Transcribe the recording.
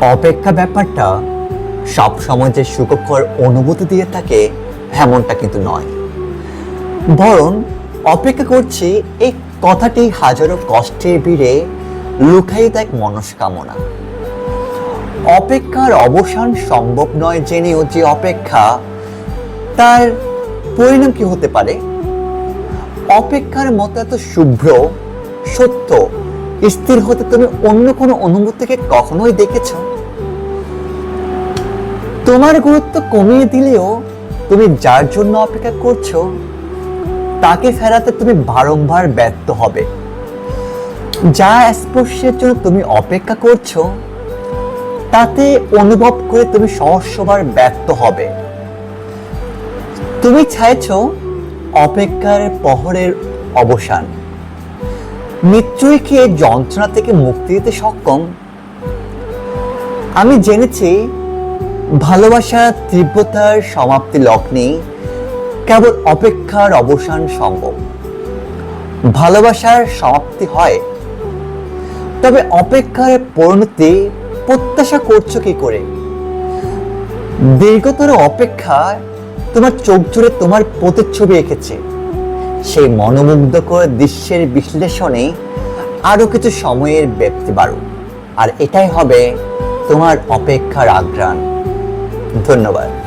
অপেক্ষা ব্যাপারটা সব সময় যে সুখকর অনুভূতি দিয়ে থাকে, এমনটা কিন্তু নয়। বরং অপেক্ষা করছি এই কথাটি হাজারো কষ্টের ভিড়ে লুকায়িত এক মনস্কামনা। অপেক্ষার অবসান সম্ভব নয় জেনেও যে অপেক্ষা, তার পরিণাম কি হতে পারে? অপেক্ষার মতো এত শুভ্র, সত্য স্থির হতে তুমি অন্য কোনো অনুভূতিকে কখনোই দেখেছ? তোমার গুরুত্ব কমিয়ে দিলেও তুমি যার জন্য অপেক্ষা করছ, তাকে ফেরাতে তুমি বারংবার ব্যর্থ হবে। যা স্পর্শের জন্য তুমি অপেক্ষা করছ, তাতে অনুভব করে তুমি সহস্রবার ব্যর্থ হবে। তুমি চাইছো অপেক্ষার পহরের অবসান। নিশ্চয়ই কি এই যন্ত্রণা থেকে মুক্তি দিতে সক্ষম? আমি জেনেছি ভালোবাসার তীব্রতার সমাপ্তি লগ্নে কেবল অপেক্ষার অবসান সম্ভব। ভালোবাসার সমাপ্তি হয়। তবে অপেক্ষার পরিণতি প্রত্যাশা করছ কি করে? দীর্ঘতর অপেক্ষা তোমার চোখ জুড়ে তোমার প্রতিচ্ছবি এঁকেছে। সেই মনোমুগ্ধকর দৃশ্যের বিশ্লেষণে আরও কিছু সময়ের ব্যক্তি বাড়ুক। আর এটাই হবে তোমার অপেক্ষার আগ্রাণ। ধন্যবাদ।